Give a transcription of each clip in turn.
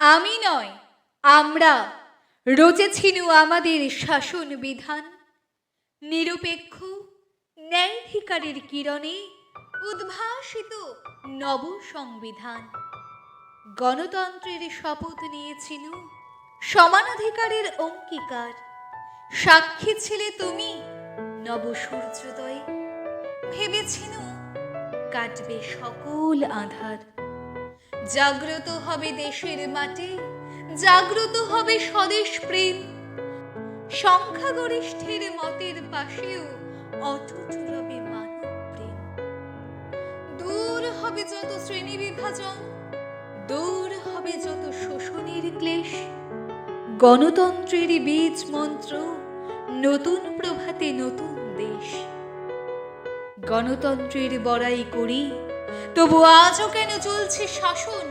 আমি নয়, আমরা রচেছিনু আমাদের শাসন বিধান। নিরপেক্ষ ন্যায়াধিকারের কিরণে উদ্ভাসিত নব সংবিধান। গণতন্ত্রের শপথ নিয়েছিল সমানাধিকারের অঙ্গীকার। সাক্ষী ছিলে তুমি নব সূর্যোদয়ে। ভেবেছিল কাটবে সকল আধার। জাগ্রত হবে দেশের মাটি, জাগ্রত হবে স্বদেশ প্রেম। সংখ্যাগরিষ্ঠের মতের পাশেও অটুট রবে মানব প্রেম। দূর হবে যত শ্রেণি বিভাজন, দূর হবে যত শোষণের ক্লেশ। গণতন্ত্রের বীজ মন্ত্র, নতুন প্রভাতে নতুন দেশ। গণতন্ত্রের বড়াই করি তবু আজও কেন চলছে শাসন?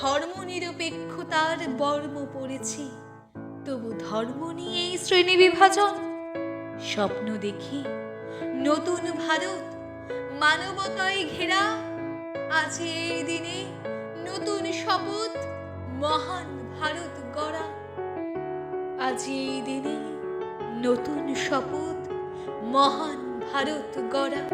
ধর্ম নিরপেক্ষতার বর্ম পড়েছি। তবু ধর্ম নিয়েই শ্রেণি বিভাজন? স্বপ্ন দেখি, নতুন ভারত, মানবতায় ঘেরা, আজ এই দিনে নতুন শপথ, মহান ভারত গড়া। আজ এই দিনে নতুন শপথ, মহান ভারত গড়া।